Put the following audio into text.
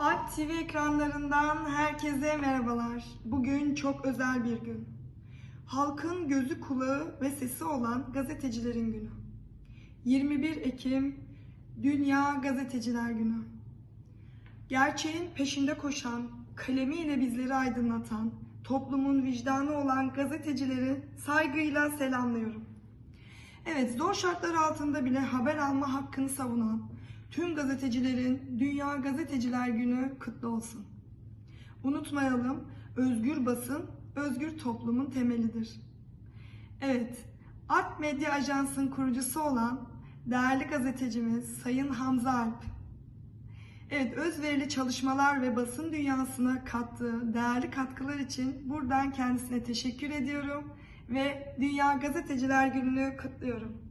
Alp TV ekranlarından herkese merhabalar. Bugün çok özel bir gün. Halkın gözü kulağı ve sesi olan gazetecilerin günü. 21 Ekim Dünya Gazeteciler Günü. Gerçeğin peşinde koşan, kalemiyle bizleri aydınlatan, toplumun vicdanı olan gazetecileri saygıyla selamlıyorum. Evet, zor şartlar altında bile haber alma hakkını savunan tüm gazetecilerin Dünya Gazeteciler Günü kutlu olsun. Unutmayalım, özgür basın, özgür toplumun temelidir. Evet, Art Medya Ajansı'nın kurucusu olan değerli gazetecimiz Sayın Hamza Alp. Evet, özverili çalışmalar ve basın dünyasına kattığı değerli katkılar için buradan kendisine teşekkür ediyorum ve Dünya Gazeteciler Günü'nü kutluyorum.